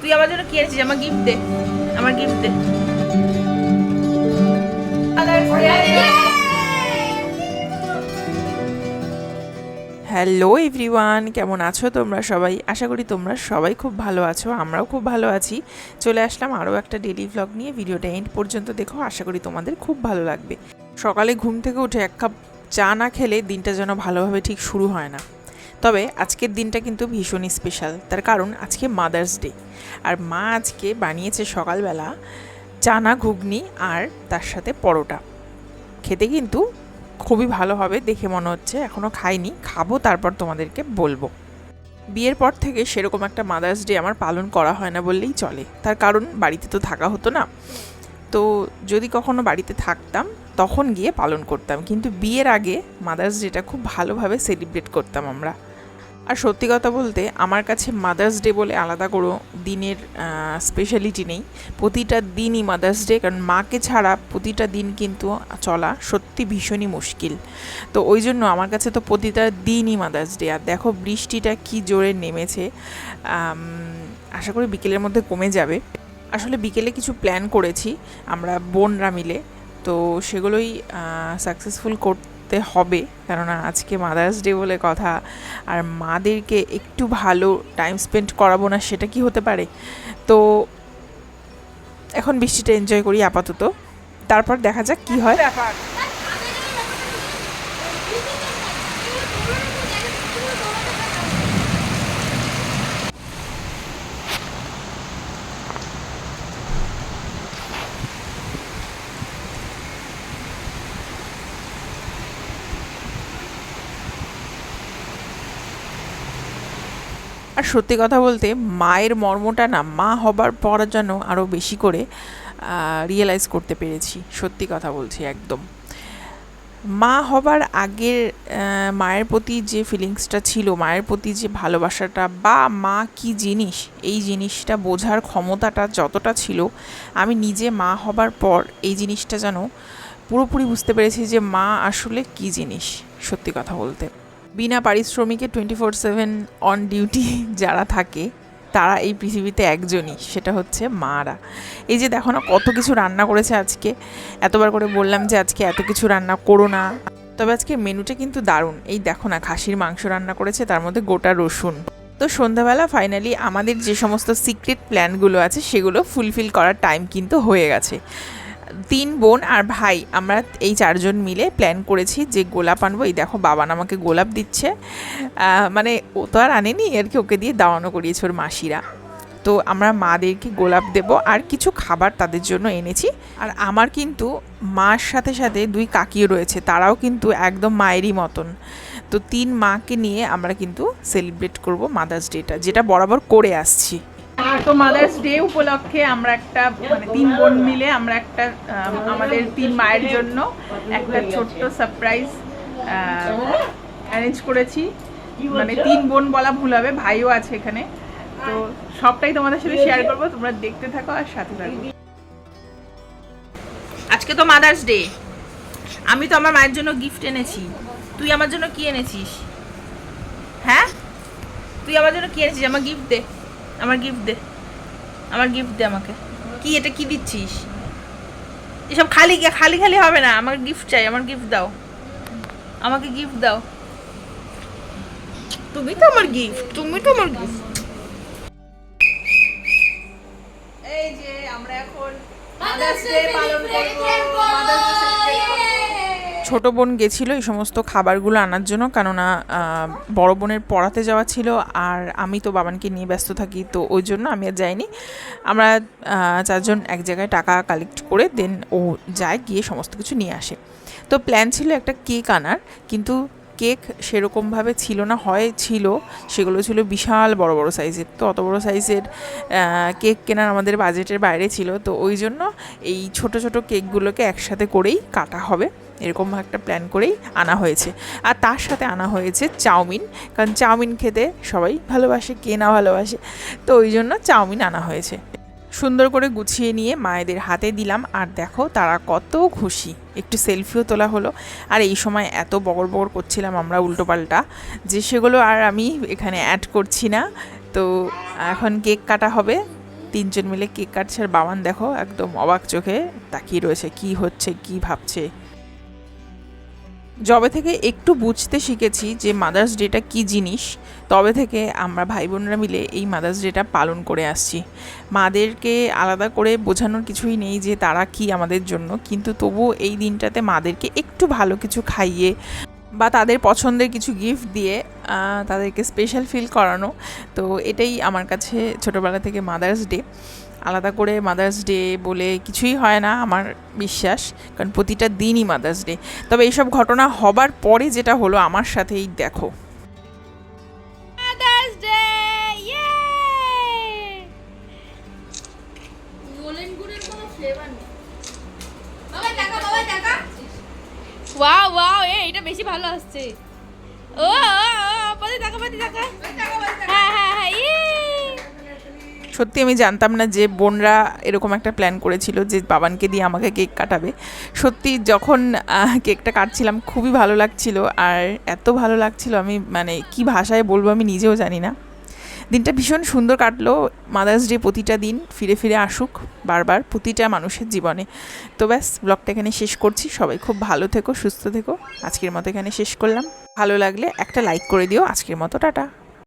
তুই আমার জন্য কি এনেছিস? আমার গিফট দে। আমার গিফট দে। হ্যালো এভরিওয়ান কেমন আছো তোমরা সবাই? আশা করি তোমরা সবাই খুব ভালো আছো, আমরাও খুব ভালো আছি। চলে আসলাম আরও একটা ডেলি ভ্লগ নিয়ে। ভিডিওটা এন্ড পর্যন্ত দেখো, আশা করি তোমাদের খুব ভালো লাগবে। সকালে ঘুম থেকে উঠে এক কাপ চা না খেলে দিনটা যেন ভালোভাবে ঠিক শুরু হয় না। তবে আজকের দিনটা কিন্তু ভীষণই স্পেশাল তার কারণ আজকে মাদার্স ডে আর মা আজকে বানিয়েছে সকালবেলা চানা ঘুগনি আর তার সাথে পরোটা। খেতে কিন্তু খুবই ভালো হবে দেখে মনে হচ্ছে এখনও খাইনি, খাব তারপর তোমাদেরকে বলব। বিয়ের পর থেকে সেরকম একটা মাদার্স ডে আমার পালন করা হয় না বললেই চলে, তার কারণ বাড়িতে তো থাকা হতো না। তো যদি কখনো বাড়িতে থাকতাম, তখন গিয়ে পালন করতাম, কিন্তু বিয়ের আগে মাদার্স ডেটা খুব ভালোভাবে সেলিব্রেট করতাম আমরা। আর সত্যি কথা বলতে, আমার কাছে মাদার্স ডে বলে আলাদা কোনো দিনের স্পেশালিটি নেই। প্রতিটা দিনই মাদার্স ডে কারণ মাকে ছাড়া প্রতিটা দিন কিন্তু চলা সত্যি ভীষণই মুশকিল। তো ওই জন্য আমার কাছে তো প্রতিটা দিনই মাদার্স ডে আর দেখো বৃষ্টিটা কি জোরে নেমেছে আশা করি বিকেলের মধ্যে কমে যাবে। আসলে বিকেলে কিছু প্ল্যান করেছি, আমরা বোনরা মিলে। তো সেগুলোই সাকসেসফুল করতে হবে। কেননা আজকে মাদার্স ডে বলে কথা। আর মাদেরকে একটু ভালো টাইম স্পেন্ড করাবো না, সেটা কি হতে পারে? তো এখন বৃষ্টিটা এনজয় করি আপাতত। তারপর দেখা যাক কি হয়। আর সত্যি কথা বলতে, মায়ের মর্মটা না, মা হবার পর যেন আরও বেশি করে রিয়েলাইজ করতে পেরেছি। সত্যি কথা বলছি একদম। মা হবার আগের মায়ের প্রতি যে ফিলিংসটা ছিল, মায়ের প্রতি যে ভালোবাসাটা বা মা কি জিনিস, এই জিনিসটা বোঝার ক্ষমতাটা যতটা ছিল, আমি নিজে মা হবার পর এই জিনিসটা যেন পুরোপুরি বুঝতে পেরেছি যে মা আসলে কি জিনিস, সত্যি কথা বলতে। বিনা পারিশ্রমিকে twenty four seven on duty যারা থাকে, তারা এই পৃথিবীতে একজনই, সেটা হচ্ছে মারা। এই যে দেখো না কত কিছু রান্না করেছে আজকে। এতবার করে বললাম যে আজকে এত কিছু রান্না করো না। তবে আজকে মেনুটা কিন্তু দারুণ। এই দেখো না খাসির মাংস রান্না করেছে, তার মধ্যে গোটা রসুন। তো সন্ধ্যাবেলা ফাইনালি আমাদের যে সমস্ত সিক্রেট প্ল্যানগুলো আছে, সেগুলো ফুলফিল করার টাইম কিন্তু হয়ে গেছে। তিন বোন আর ভাই, আমরা এই চারজন মিলে প্ল্যান করেছি যে গোলাপ আনব। এই দেখো বাবান আমাকে গোলাপ দিচ্ছে। মানে ও তো আর আনেনি আর কি ওকে দিয়ে দাওয়ানো করিয়েছে ওর মাসিরা। তো আমরা মাদেরকে গোলাপ দেব আর কিছু খাবার তাদের জন্য এনেছি। আর আমার কিন্তু মার সাথে সাথে দুই কাকিও রয়েছে, তারাও কিন্তু একদম মায়েরই মতন। তো তিন মাকে নিয়ে আমরা কিন্তু সেলিব্রেট করব মাদার্স ডেটা যেটা বরাবর করে আসছি। তো মাদার্স ডে উপলক্ষে আমরা একটা মানে তিন বোন মিলে আমরা একটা আমাদের তিন মায়ের জন্য একটা ছোট্ট সারপ্রাইজ অ্যারেঞ্জ করেছি। মানে তিন বোন বলা ভুল হবে, ভাইও আছে এখানে। তো সবটাই তোমাদের সাথে শেয়ার করব, তোমরা দেখতে থাকো আর সাথে থাকো। আজকে তো মাদার্স ডে আমি তো আমার মায়ের জন্য গিফট এনেছি। তুই আমার জন্য কি এনেছিস? হ্যাঁ? তুই আমার জন্য কি এনেছিস? আমার গিফট দে। আমার গিফট দে। আমার গিফট দে আমাকে। কি, এটা কি দিচ্ছিস? এসব খালি খালি খালি হবে না। আমার গিফট চাই, আমার গিফট দাও। আমাকে গিফট দাও। তুমি তো আমার গিফট তুমি তো আমার গিফট এই যে আমরা এখন Mother's Day পালন করব। ছোট বোন গেছিল এই সমস্ত খাবারগুলো আনার জন্য। কেননা বড় বোনের পড়াতে যাওয়া ছিল আর আমি তো বাবানকে নিয়ে ব্যস্ত থাকি, তো ওই জন্য আমি আর যাইনি। আমরা চারজন এক জায়গায় টাকা কালেক্ট করে দেন ও যায় গিয়ে সমস্ত কিছু নিয়ে আসে। তো প্ল্যান ছিল একটা কেক আনার, কিন্তু কেক সেরকমভাবে ছিল না, হয় ছিল, সেগুলো ছিল বিশাল বড় বড় সাইজের তো অত বড় সাইজের কেক কেনার আমাদের বাজেটের বাইরে ছিল, তো ওই জন্য এই ছোট ছোট কেকগুলোকে একসাথে করেই কাটা হবে। এরকম একটা প্ল্যান করেই আনা হয়েছে। আর তার সাথে আনা হয়েছে চাউমিন। কারণ চাউমিন খেতে সবাই ভালোবাসে, কে না ভালোবাসে? তো ওই জন্য চাউমিন আনা হয়েছে। সুন্দর করে গুছিয়ে নিয়ে মায়েদের হাতে দিলাম। আর দেখো তারা কত খুশি। একটু সেলফিও তোলা হলো। আর এই সময় এত বগর বগর করছিলাম আমরা উল্টোপাল্টা যে সেগুলো আর আমি এখানে অ্যাড করছি না। তো এখন কেক কাটা হবে। তিনজন মিলে কেক কাটছে। আর বাবান দেখো একদম অবাক চোখে তাকিয়ে রয়েছে। কি হচ্ছে, কি ভাবছে? যবে থেকে একটু বুঝতে শিখেছি যে মাদার্স ডেটা কী জিনিস, তবে থেকে আমরা ভাই বোনরা মিলে এই মাদার্স ডেটা পালন করে আসছি। মাদেরকে আলাদা করে বোঝানোর কিছুই নেই যে তারা কি আমাদের জন্য, কিন্তু তবুও এই দিনটাতে মাদেরকে একটু ভালো কিছু খাইয়ে বা তাদের পছন্দের কিছু গিফট দিয়ে তাদেরকে স্পেশাল ফিল করানো। তো এটাই আমার কাছে ছোটোবেলা থেকে মাদার্স ডে আলাদা করে মাদার্স ডে বলে কিছুই হয় না আমার বিশ্বাস। কারণ প্রতিটা দিনই মাদার্স ডে তবে এইসব ঘটনা হবার পরে যেটা হলো আমার সাথেই দেখো। মাদার্স ডে ইয়ে গোল্ডেন গুড়ের কোনো ফ্লেভার নেই। বাবা টাকা বাবা টাকা ওয়াও ওয়াও এ এটা বেশি ভালো আসছে। ও ও ও পাতি টাকা পাতি টাকা হ্যাঁ হ্যাঁ হ্যাঁ ইয়ে। সত্যি আমি জানতাম না যে বোনরা এরকম একটা প্ল্যান করেছিল যে বাবানকে দিয়ে আমাকে কেক কাটাবে। সত্যি যখন কেকটা কাটছিলাম, খুবই ভালো লাগছিল। আর এত ভালো লাগছিল আমি মানে কি ভাষায় বলব আমি নিজেও জানি না। দিনটা ভীষণ সুন্দর কাটলো। মাদার্স ডে প্রতিটা দিন ফিরে ফিরে আসুক বারবার প্রতিটা মানুষের জীবনে। তো ব্যাস ব্লগটা এখানে শেষ করছি। সবাই খুব ভালো থেকো, সুস্থ থেকো। আজকের মতো এখানে শেষ করলাম। ভালো লাগলে একটা লাইক করে দিও। আজকের মতো, টাটা।